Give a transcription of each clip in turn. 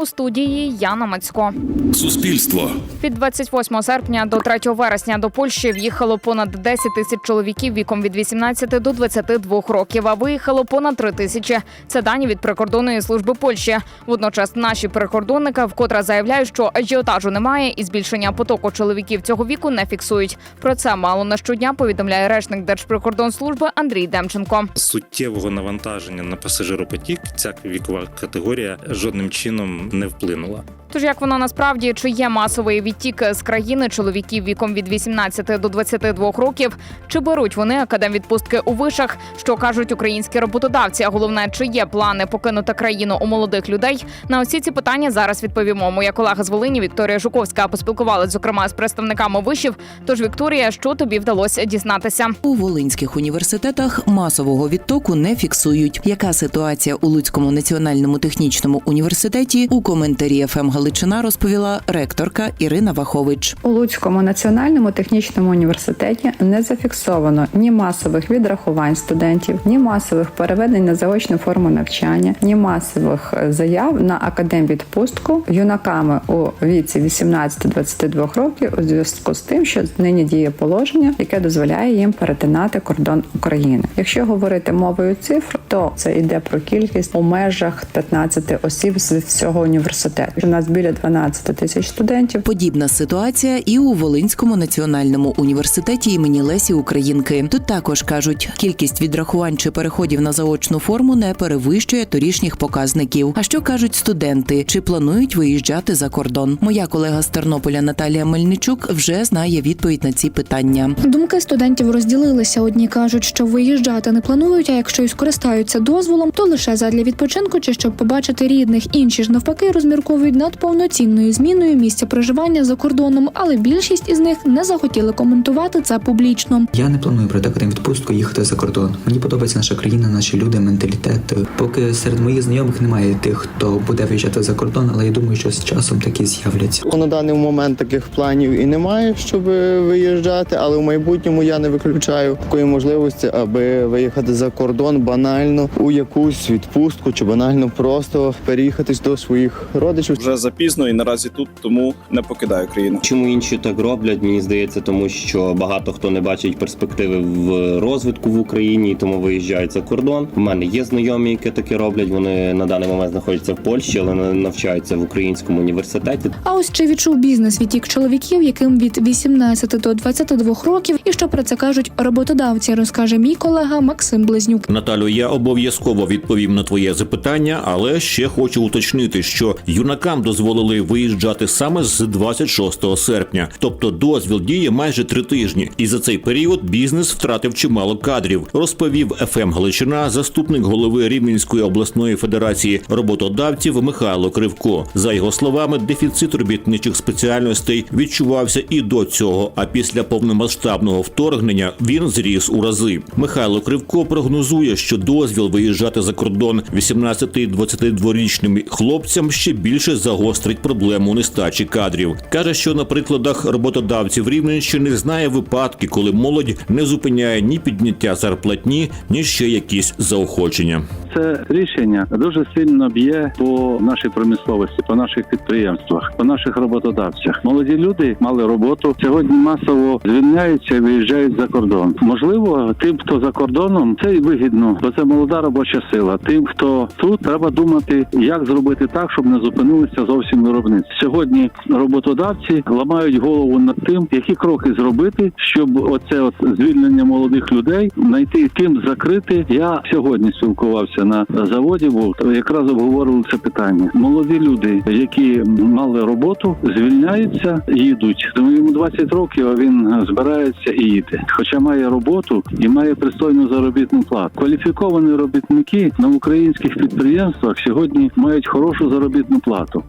У студії Яна Мацько. Суспільство. Від 28 серпня до 3 вересня до Польщі в'їхало понад 10 тисяч чоловіків віком від 18 до 22 років, а виїхало понад 3 тисячі. Це дані від прикордонної служби Польщі. Водночас наші прикордонники вкотре заявляють, що ажіотажу немає і збільшення потоку чоловіків цього віку не фіксують. Про це мало не щодня повідомляє речник Держприкордонслужби Андрій Демченко. суттєвого навантаження на пасажиропотік ця вікова категорія жодним чином не вплинула. Тож як воно насправді чи є масовий відтік з країни чоловіків віком від 18 до 22 років? Чи беруть вони академвідпустки у вишах? Що кажуть українські роботодавці? А головне, чи є плани покинути країну у молодих людей? На усі ці питання зараз відповімо. Моя колега з Волині Вікторія Жуковська поспілкувалась зокрема з представниками вишів. Тож Вікторія, що тобі вдалося дізнатися? У волинських університетах масового відтоку не фіксують. Яка ситуація у Луцькому національному технічному університеті? У коментарі ФМ Галичина розповіла ректорка Ірина Вахович. У Луцькому національному технічному університеті не зафіксовано ні масових відрахувань студентів, ні масових переведень на заочну форму навчання, ні масових е, заяв на академвідпустку юнаками у віці 18-22 років у зв'язку з тим, що нині діє положення, яке дозволяє їм перетинати кордон України. Якщо говорити мовою цифр, то це йде про кількість у межах 15 осіб з всього університету. У нас біля 12 тисяч студентів. Подібна ситуація і у Волинському національному університеті імені Лесі Українки. Тут також кажуть, кількість відрахувань чи переходів на заочну форму не перевищує торішніх показників. А що кажуть студенти? Чи планують виїжджати за кордон? Моя колега з Тернополя Наталія Мельничук вже знає відповідь на ці питання. Думки студентів розділилися. Одні кажуть, що виїжджати не планують, а якщо й скористаються дозволом, то лише задля відпочинку чи щоб побачити рідних. Інші ж навпаки розмірковують над повноцінною зміною місця проживання за кордоном, але більшість із них не захотіли коментувати це публічно. Я не планую брати академвідпустку їхати за кордон. Мені подобається наша країна, наші люди, менталітет. Поки серед моїх знайомих немає тих, хто буде виїжджати за кордон, але я думаю, що з часом такі з'являться. На даний момент таких планів і немає, щоб виїжджати, але в майбутньому я не виключаю такої можливості, аби виїхати за кордон банально у якусь відпустку чи банально просто переїхатись до своїх родичів. Вже запізно і наразі тут, тому не покидаю країну. Чому інші так роблять? Мені здається, тому що багато хто не бачить перспективи в розвитку в Україні, і тому виїжджають за кордон. У мене є знайомі, які таке роблять. Вони на даний момент знаходяться в Польщі, але навчаються в українському університеті. А ось чи відчув бізнес відтік чоловіків, яким від 18 до 22 років, і що про це кажуть роботодавці, розкаже мій колега Максим Близнюк. Наталю, я обов'язково відповім на твоє запитання, але ще хочу уточнити, що юнакам дозволили виїжджати саме з 26 серпня, тобто дозвіл діє майже три тижні, і за цей період бізнес втратив чимало кадрів. Розповів ФМ Галичина, заступник голови Рівненської обласної федерації роботодавців Михайло Кривко. За його словами, дефіцит робітничих спеціальностей відчувався і до цього. А після повномасштабного вторгнення він зріс у рази. Михайло Кривко прогнозує, що дозвіл виїжджати за кордон 18-22-річним хлопцям ще більше загострить проблему нестачі кадрів. каже, що на прикладах роботодавців Рівненщини знає випадки, коли молодь не зупиняє ні підняття зарплатні, ні ще якісь заохочення. Це рішення дуже сильно б'є по нашій промисловості, по наших підприємствах, по наших роботодавцях. Молоді люди мали роботу сьогодні. Масово звільняються, і виїжджають за кордон. Можливо, тим, хто за кордоном, це і вигідно, бо це молода робоча сила. Тим, хто тут, треба думати, як зробити так, щоб не зупинилися зовсім виробництво. Сьогодні роботодавці ламають голову над тим, які кроки зробити, щоб оце от звільнення молодих людей знайти ким закрити. Я сьогодні спілкувався на заводі, був якраз обговорили це питання. Молоді люди, які мали роботу, звільняються, їдуть. Тому йому 20 років, а він збирається і їде. Хоча має роботу і має пристойну заробітну плату. Кваліфіковані робітники на українських підприємствах сьогодні мають хорошу заробітну плату.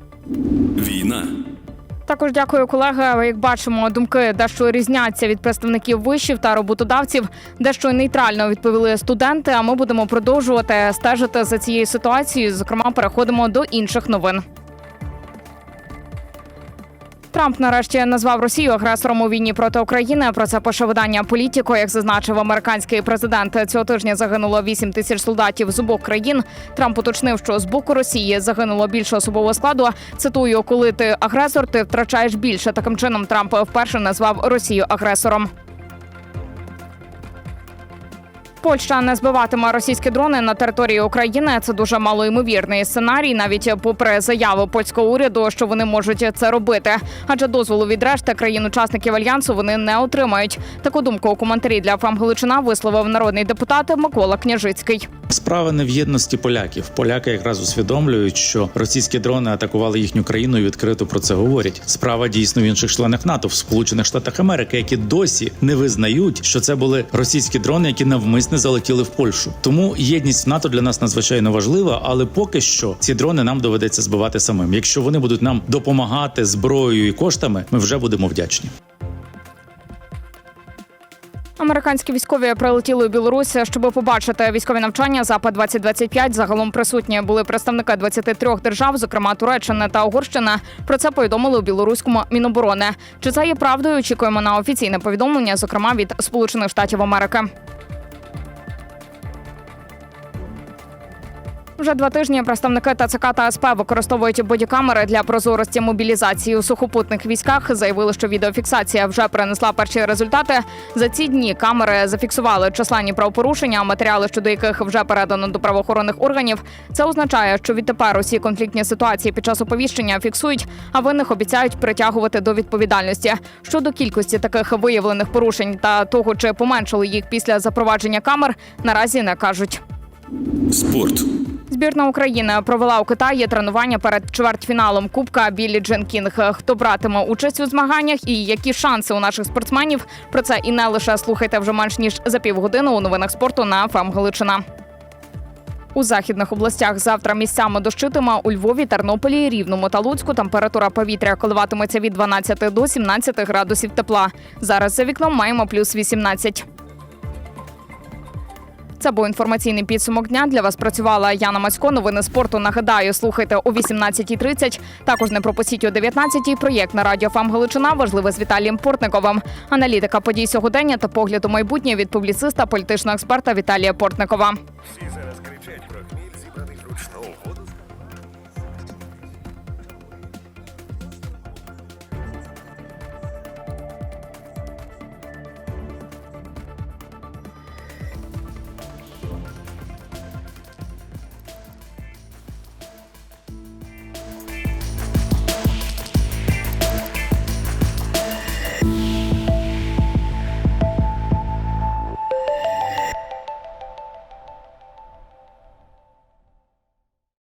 Війна. Також дякую, колеги. Як бачимо, думки дещо різняться від представників вишів та роботодавців. Дещо нейтрально відповіли студенти. А ми будемо продовжувати стежити за цією ситуацією. Зокрема, переходимо до інших новин. Трамп нарешті назвав Росію агресором у війні проти України. Про це пише видання Політіко. Як зазначив американський президент, цього тижня загинуло 8 тисяч солдатів з обох країн. Трамп уточнив, що з боку Росії загинуло більше особового складу. Цитую, коли ти агресор, ти втрачаєш більше. Таким чином Трамп вперше назвав Росію агресором. Польща не збиватиме російські дрони на території України. Це дуже малоймовірний сценарій, навіть попри заяву польського уряду, що вони можуть це робити. Адже дозволу від решти країн-учасників альянсу вони не отримають. Таку думку у коментарі для ФАМ Галичина висловив народний депутат Микола Княжицький. Справа не в єдності поляків. Поляки якраз усвідомлюють, що російські дрони атакували їхню країну і відкрито про це говорять. Справа дійсно в інших членах НАТО, в Сполучених Штатах Америки, які досі не визнають, що це були російські дрони, які навмисне залетіли в Польщу. Тому єдність в НАТО для нас надзвичайно важлива, але поки що ці дрони нам доведеться збивати самим. Якщо вони будуть нам допомагати зброєю і коштами, ми вже будемо вдячні. Американські військові прилетіли у Білорусь, щоб побачити військові навчання запад 2025 Загалом присутні були представники 23 держав, зокрема Туреччини та Угорщина. Про це повідомили у білоруському міноборони. Чи це є правдою? Очікуємо на офіційне повідомлення, зокрема від Сполучених Штатів Америки. Вже два тижні представники ТЦК та СП використовують бодікамери для прозорості мобілізації у сухопутних військах. Заявили, що відеофіксація вже принесла перші результати. За ці дні камери зафіксували численні правопорушення, матеріали щодо яких вже передано до правоохоронних органів. Це означає, що відтепер усі конфліктні ситуації під час оповіщення фіксують, а винних обіцяють притягувати до відповідальності. Щодо кількості таких виявлених порушень та того, чи поменшили їх після запровадження камер, наразі не кажуть. Спорт. Збірна України провела у Китаї тренування перед чвертьфіналом Кубка Біллі Джен Кінг. Хто братиме участь у змаганнях і які шанси у наших спортсменів? Про це і не лише слухайте вже менш ніж за півгодини у новинах спорту на ФАМ Галичина. У західних областях завтра місцями дощитиме у Львові, Тернополі, Рівному та Луцьку. Температура повітря коливатиметься від 12 до 17 градусів тепла. Зараз за вікном маємо плюс 18. Це був інформаційний підсумок дня. Для вас працювала Яна Масько. Новини спорту. Нагадаю, слухайте о 18.30. Також не пропустіть о 19.00 проєкт на радіо ФАМ Галичина. Важливе з Віталієм Портниковим. Аналітика подій сьогодення та погляд у майбутнє від публіциста, політичного експерта Віталія Портникова.